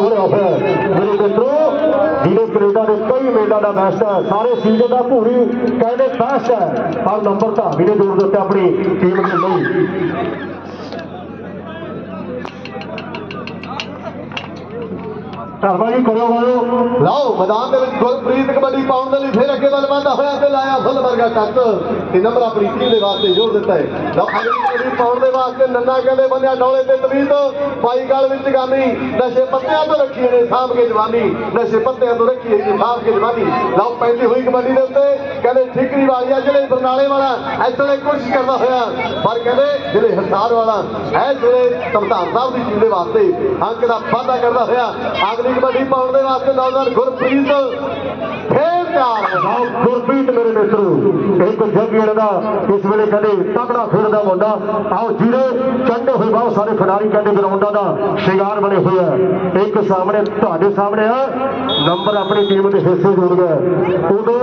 ਹਿੱਸਾ ਹੋ। ਮੇਰੇ ਮਿੱਤਰੋ, ਜਿਹੜੇ ਕੈਨੇਡਾ ਦੇ ਕਈ ਮੇਲਾ ਦਾ ਬੈਸਟ ਹੈ, ਸਾਰੇ ਸੀਜ਼ਨ ਦਾ ਭੂਰੀ ਕਹਿੰਦੇ ਬੈਸਟ ਹੈ। ਪਰ ਨੰਬਰ ਤਾਂ ਵੀ ਨੇ ਜੋੜ ਦਿੱਤੇ ਆਪਣੀ ਟੀਮ ਦੇ ਲਈ। ਧਰਮਾ ਕਰੋ ਵਾਲੋ ਲਓ, ਮੈਦਾਨ ਦੇ ਵਿੱਚ ਗੁਰਪ੍ਰੀਤ ਕਬੱਡੀ ਪਾਉਣ ਦੇ ਲਈ ਫਿਰ ਅੱਗੇ ਵੱਲ ਵਧਦਾ ਹੋਇਆ ਤੇ ਲਾਇਆ ਫੁੱਲ ਵਰਗਾ ਟੱਕ ਤੇ ਨੰਬਰ ਆਪਣੀ ਦੇ ਵਾਸਤੇ ਜੋੜ ਦਿੱਤਾ ਹੈ? ਲਓ ਅਗਲੀ ਕਬੱਡੀ ਪਾਉਣ ਦੇ ਵਾਸਤੇ ਨੰਨਾ ਕਹਿੰਦੇ ਬੰਨਿਆ ਡੋਲੇ ਤੇ ਤਵੀਤ। ਪਾਈ ਗਲ ਵਿੱਚ ਗਾਨੀ, ਨਸ਼ੇ ਪੱਤਿਆਂ ਤੋਂ ਰੱਖੀ ਨੇ ਸਾਂਭ ਕੇ ਜਵਾਨੀ। ਨਸ਼ੇ ਪੱਤਿਆਂ ਤੋਂ ਰੱਖੀ ਨੇ ਸਾਂਭ ਕੇ ਜਵਾਨੀ। ਲਓ, ਪੈਂਦੀ ਹੋਈ ਕਬੱਡੀ ਦੇ ਉੱਤੇ ਕਹਿੰਦੇ ਠਿਕਰੀ ਵਾਲੀਆ ਜਿਹੜੇ ਬਰਨਾਲੇ ਵਾਲਾ ਇਸ ਵੇਲੇ ਕੋਸ਼ਿਸ਼ ਕਰਦਾ ਹੋਇਆ। ਪਰ ਕਹਿੰਦੇ ਜਿਹੜੇ ਹਸਾਰ ਵਾਲਾ ਇਸ ਵੇਲੇ ਤਮਤਾਨ ਸਾਹਿਬ ਦੀ ਟੀਮ ਦੇ ਵਾਸਤੇ ਅੰਕ ਦਾ ਵਾਅਦਾ ਕਰਦਾ ਹੋਇਆ। ਅਗਲੀ ਕਬੱਡੀ ਪਾਉਣ ਦੇ ਵਾਸਤੇ ਨੌਜਵਾਨ ਗੁਰਪ੍ਰੀਤ ਫੇਰ ਗੁਰਪ੍ਰੀਤ ਮੇਰੇ ਮਿੱਤਰੋ, ਇੱਕ ਜੰਗੀੜ ਦਾ ਇਸ ਵੇਲੇ ਕਹਿੰਦੇ ਤਕੜਾ ਖੇਡਦਾ ਮੁੰਡਾ। ਆਓ ਜਿਹੜੇ ਚੰਡੇ ਹੋਏ ਬਹੁਤ ਸਾਰੇ ਖਿਡਾਰੀ ਕਹਿੰਦੇ ਗਰਾਊਂਡਾਂ ਦਾ ਸ਼ਿੰਗਾਰ ਬਣੇ ਹੋਏ ਆ। ਇੱਕ ਸਾਹਮਣੇ ਤੁਹਾਡੇ ਸਾਹਮਣੇ ਆ, ਨੰਬਰ ਆਪਣੀ ਟੀਮ ਦੇ ਹਿੱਸੇ ਜੁੜ ਗਿਆ। ਉਦੋਂ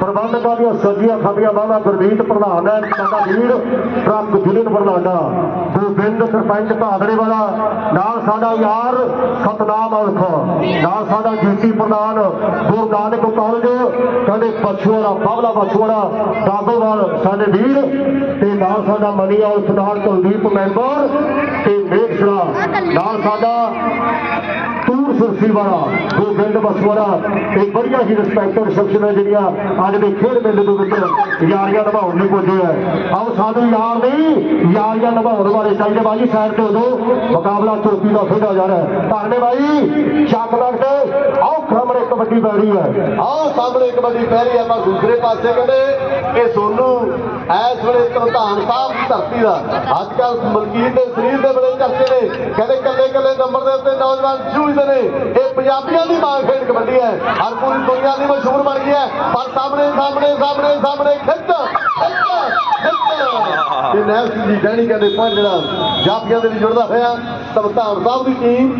ਪ੍ਰਬੰਧਕਾਂ ਦੀਆਂ ਸੱਜੀਆਂ ਖੱਬੀਆਂ ਬਾਹਾਂ ਗੁਰਮੀਤ ਪ੍ਰਧਾਨ ਹੈ ਸਾਡਾ ਵੀਰ, ਟਰੱਕ ਜ਼ਿਲ੍ਹੇ ਪ੍ਰਧਾਨਾ ਗੋਬਿੰਦ ਸਰਪੰਚ ਭਾਦੜੇ ਵਾਲਾ, ਨਾਲ ਸਾਡਾ ਯਾਰ ਸਤਨਾਮ ਅਲਖ, ਨਾਲ ਸਾਡਾ ਜੀਟੀ ਪ੍ਰਧਾਨ ਗੁਰੂ ਨਾਨਕ ਕਾਲਜ ਕਹਿੰਦੇ ਪਛੂੜਾ ਬਾਬਲਾ ਪਛੂੜਾ ਦਾਗੋਵਾਲ ਸਾਡੇ ਵੀਰ ਤੇ ਨਾਲ ਸਾਡਾ ਮਨੀਆ ਸਰਦਾਰ ਕੁਲਦੀਪ ਮੈਂਬਰ ਤੇ ਮੇਖੜਾ ਨਾਲ ਸਾਡਾ ਤੂਰ ਸੁਰਸੀ ਵਾਲਾ ਗੋਬਿੰਦ ਬਸਵਾੜਾ ਇਹ ਬੜੀਆਂ ਹੀ ਰਿਸਪੈਕਟਡ ਸ਼ਖਸੀਅਤਾਂ ਜਿਹੜੀਆਂ ਅੱਜ ਦੇ ਖੇਡ ਮੇਲੇ ਦੇ ਵਿੱਚ ਯਾਰੀਆਂ ਨਿਭਾਉਣ ਲਈ ਪੁੱਜੇ ਆ। ਆਓ ਸਾਨੂੰ ਯਾਰ ਨਹੀਂ, ਯਾਰੀਆਂ ਨਿਭਾਉਣ ਵਾਲੇ ਚਾਹੀਦੇ ਬਾਜੀ ਸਾਈਡ ਤੇ ਉਦੋਂ ਮੁਕਾਬਲਾ ਚੌਕੀ ਦਾ ਖੇਡਿਆ ਜਾ ਰਿਹਾ ਹੈ। ਬਾਈ ਚੱਕ ਲੱਗਦੇ ਕਬੱਡੀ ਪੈ ਹੈ। ਆਹ ਸਾਹਮਣੇ ਕਬੱਡੀ ਪੈ ਰਹੀ ਹੈ ਪਰ ਦੂਸਰੇ ਪਾਸੇ ਕਹਿੰਦੇ ਇਹ ਸੋਨੂ ਇਸ ਵੇਲੇ ਤਰਤਾਨ ਸਾਹਿਬ ਦੀ ਧਰਤੀ ਦਾ। ਅੱਜ ਕੱਲ ਮਲਕੀਤ ਦੇ ਸਰੀਰ ਦੇ ਬੜੇ ਚਰਚੇ ਨੇ। ਕਹਿੰਦੇ ਕੱਲੇ ਕੱਲੇ ਨੰਬਰ ਦੇ ਉੱਤੇ ਨੌਜਵਾਨ ਜੂਝਦੇ ਨੇ। ਇਹ ਪੰਜਾਬੀਆਂ ਦੀ ਮਾਂ ਖੇਡ ਕਬੱਡੀ ਹੈ। ਹਰ ਪੂਰੀ ਦੁਨੀਆ ਦੀ ਮਸ਼ਹੂਰ ਬਣ ਗਈ ਹੈ। ਪਰ ਸਾਹਮਣੇ ਸਾਹਮਣੇ ਸਾਹਮਣੇ ਸਾਹਮਣੇ ਖਿੱਚ ਖਿੱਚ ਤੇ ਨੈਲ ਜੀ ਡੈਣੀ ਕਹਿੰਦੇ ਪੁਆਇੰਟ ਜਿਹੜਾ ਜਾਪੀਆਂ ਦੇ ਲਈ ਜੁੜਦਾ ਹੋਇਆ ਤਰਤਾਨ ਸਾਹਿਬ ਦੀ ਟੀਮ